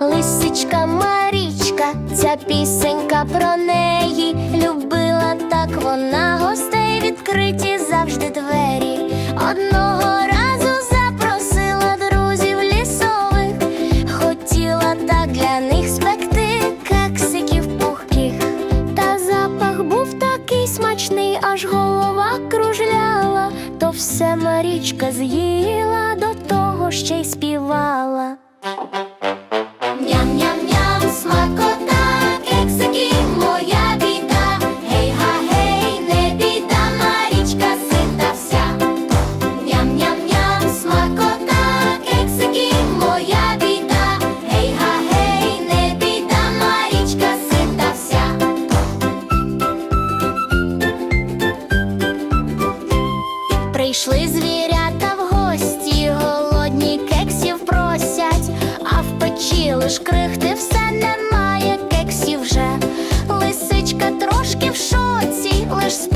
Лисичка Марічка, ця пісенька про неї. Любила так вона гостей відкриті завжди двері. Одного разу запросила друзів лісових, хотіла так для них спекти кексиків пухких. Та запах був такий смачний, аж голова кружляла, то все Марічка з'їла, до того ще й співала. Прийшли звірята в гості, голодні кексів просять, а в печі лиш крихти все немає кексів вже. Лисичка трошки в шоці, лиш з